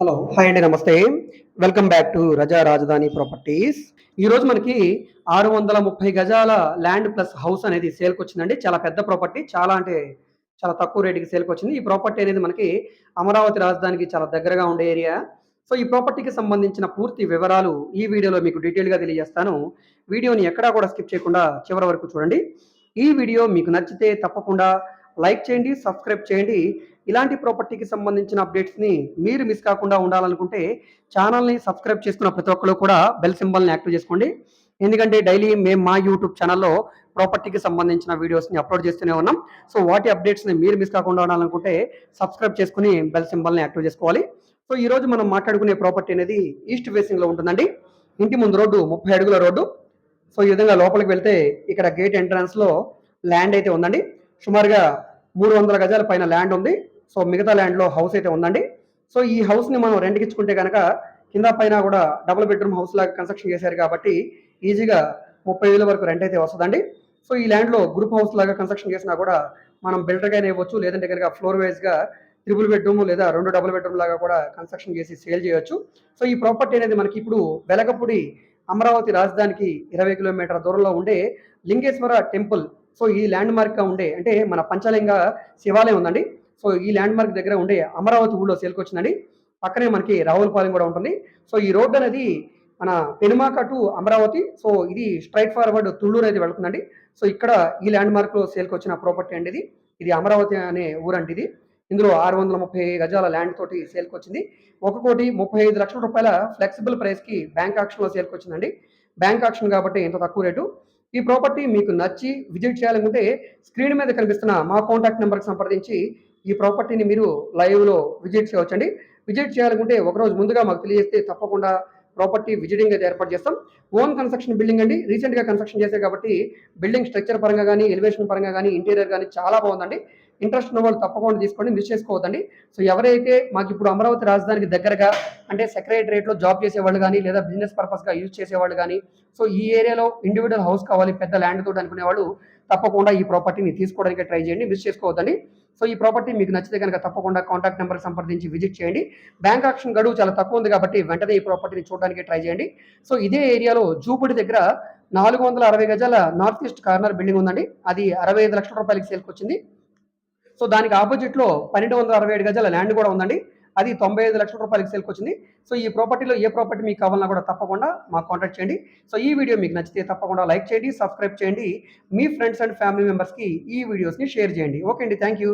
Hello hi అండి నమస్తే. Welcome back to రజా రాజధాని ప్రాపర్టీస్ ఈరోజు మనకి ఆరు వందల ముప్పై గజాల ల్యాండ్ ప్లస్ హౌస్ అనేది సేల్కి వచ్చిందండి. చాలా పెద్ద ప్రాపర్టీ చాలా అంటే చాలా తక్కువ రేటుకి సేల్కి వచ్చింది. ఈ ప్రాపర్టీ అనేది మనకి అమరావతి రాజధానికి చాలా దగ్గరగా ఉండే ఏరియా సో ఈ ప్రాపర్టీకి సంబంధించిన పూర్తి వివరాలు ఈ వీడియోలో మీకు డీటెయిల్గా తెలియజేస్తాను. వీడియోని ఎక్కడా కూడా స్కిప్ చేయకుండా చివరి వరకు చూడండి. ఈ వీడియో మీకు నచ్చితే తప్పకుండా లైక్ చేయండి సబ్స్క్రైబ్ చేయండి. ఇలాంటి ప్రాపర్టీకి సంబంధించిన అప్డేట్స్ని మీరు మిస్ కాకుండా ఉండాలనుకుంటే ఛానల్ని సబ్స్క్రైబ్ చేసుకున్న ప్రతి ఒక్కరు కూడా బెల్ సింబల్ని యాక్టివ్ చేసుకోండి. ఎందుకంటే డైలీ మేము మా యూట్యూబ్ ఛానల్లో ప్రాపర్టీకి సంబంధించిన వీడియోస్ని అప్లోడ్ చేస్తూనే ఉన్నాం. సో వాటి అప్డేట్స్ని మీరు మిస్ కాకుండా ఉండాలనుకుంటే సబ్స్క్రైబ్ చేసుకుని బెల్ సింబల్ని యాక్టివ్ చేసుకోవాలి. సో ఈరోజు మనం మాట్లాడుకునే ప్రాపర్టీ అనేది ఈస్ట్ ఫేసింగ్లో ఉంటుందండి. ఇంటి ముందు రోడ్డు ముప్పై అడుగుల రోడ్డు. సో ఈ విధంగా లోపలికి వెళ్తే ఇక్కడ గేట్ ఎంట్రన్స్లో ల్యాండ్ అయితే ఉందండి. సుమారుగా మూడు వందల గజాల పైన ల్యాండ్ ఉంది. సో మిగతా ల్యాండ్లో హౌస్ అయితే ఉందండి. సో ఈ హౌస్ని మనం రెంట్కి ఇచ్చుకుంటే కనుక కింద పైన కూడా డబుల్ బెడ్రూమ్ హౌస్ లాగా కన్స్ట్రక్షన్ చేశారు కాబట్టి ఈజీగా ముప్పై వేల వరకు రెంట్ అయితే వస్తుందండి. సో ఈ ల్యాండ్లో గ్రూప్ హౌస్ లాగా కన్స్ట్రక్షన్ చేసినా కూడా మనం బిల్డర్గా ఇవ్వచ్చు లేదంటే కనుక ఫ్లోర్ వైజ్గా త్రిబుల్ బెడ్రూమ్ లేదా రెండు డబుల్ బెడ్రూమ్ లాగా కూడా కన్స్ట్రక్షన్ చేసి సేల్ చేయొచ్చు. సో ఈ ప్రాపర్టీ అనేది మనకి ఇప్పుడు వెలగపూడి అమరావతి రాజధానికి ఇరవై కిలోమీటర్ల దూరంలో ఉండే లింగేశ్వర టెంపుల్. సో ఈ ల్యాండ్ మార్క్గా ఉండే అంటే మన పంచలింగ శివాలయం ఉందండి. సో ఈ ల్యాండ్ మార్క్ దగ్గర ఉండే అమరావతి ఊళ్ళో సేల్కొచ్చిందండి పక్కనే మనకి రావులపాలెం కూడా ఉంటుంది. సో ఈ రోడ్డు అనేది మన పెనుమాక టు అమరావతి సో ఇది స్ట్రైట్ ఫార్వర్డ్ తుళ్ళూరు అయితే వెళ్తుందండి. సో ఇక్కడ ఈ ల్యాండ్ మార్క్లో సేల్కి వచ్చిన ప్రాపర్టీ అండి ఇది. ఇది అమరావతి అనే ఊరండి ఇది. ఇందులో ఆరు వందల ముప్పై గజాల ల్యాండ్ తోటి సేల్కి వచ్చింది. ఒక కోటి ముప్పై ఐదు లక్షల రూపాయల ఫ్లెక్సిబుల్ ప్రైస్కి బ్యాంక్ ఆక్షన్లో సేల్కి వచ్చిందండి. బ్యాంక్ ఆక్షన్ కాబట్టి ఇంత తక్కువ రేటు. ఈ ప్రాపర్టీ మీకు నచ్చి విజిట్ చేయాలనుకుంటే స్క్రీన్ మీద కనిపిస్తున్న మా కాంటాక్ట్ నెంబర్కి సంప్రదించి ఈ ప్రాపర్టీని మీరు లైవ్లో విజిట్ చేయవచ్చండి. విజిట్ చేయాలనుకుంటే ఒకరోజు ముందుగా మాకు తెలియజేస్తే తప్పకుండా ప్రాపర్టీ విజిటింగ్ అయితే ఏర్పాటు చేస్తాం. ఓన్ కన్స్ట్రక్షన్ బిల్డింగ్ అండి. రీసెంట్గా కన్స్ట్రక్షన్ చేశారు కాబట్టి బిల్డింగ్ స్ట్రక్చర్ పరంగా కానీ ఎలివేషన్ పరంగా కానీ ఇంటీరియర్ కానీ చాలా బాగుందండి. ఇంట్రెస్ట్ ఉన్న వాళ్ళు తప్పకుండా తీసుకోండి మిస్ చేసుకోవద్దండి. సో ఎవరైతే మాకు ఇప్పుడు అమరావతి రాజధానికి దగ్గరగా అంటే సెక్రటరేట్లో జాబ్ చేసేవాళ్ళు కానీ లేదా బిజినెస్ పర్పస్గా యూజ్ చేసేవాళ్ళు కానీ సో ఈ ఏరియాలో ఇండివిజువల్ హౌస్ కావాలి పెద్ద ల్యాండ్ తోటి అనుకునే వాళ్ళు తప్పకుండా ఈ ప్రాపర్టీని తీసుకోవడానికి ట్రై చేయండి మిస్ చేసుకోవద్దండి. సో ఈ ప్రాపర్టీ మీకు నచ్చితే కనుక తప్పకుండా కాంటాక్ట్ నెంబర్ సంప్రదించి విజిట్ చేయండి. బ్యాంక్ ఆక్షన్ గడువు చాలా తక్కువ ఉంది కాబట్టి వెంటనే ఈ ప్రాపర్టీని చూడడానికి ట్రై చేయండి. సో ఇదే ఏరియాలో జూపుడి దగ్గర నాలుగు వందల అరవై గజాల నార్త్ ఈస్ట్ కార్నర్ బిల్డింగ్ ఉందండి. అది అరవై ఐదు లక్షల రూపాయలకి సేల్కి వచ్చింది. సో దానికి ఆపోజిట్లో పన్నెండు వందల అరవై ఏడు గజాల ల్యాండ్ కూడా ఉందండి. అది తొంభై ఐదు లక్షల రూపాయలకి సేల్కి వచ్చింది. సో ఈ ప్రాపర్టీలో ఏ ప్రాపర్టీ మీకు కావాలన్నా కూడా తప్పకుండా మాకు కాంటాక్ట్ చేయండి. సో ఈ వీడియో మీకు నచ్చితే తప్పకుండా లైక్ చేయండి సబ్స్క్రైబ్ చేయండి. మీ ఫ్రెండ్స్ అండ్ ఫ్యామిలీ మెంబర్స్కి ఈ వీడియోస్ని షేర్ చేయండి. ఓకే అండి థ్యాంక్ యూ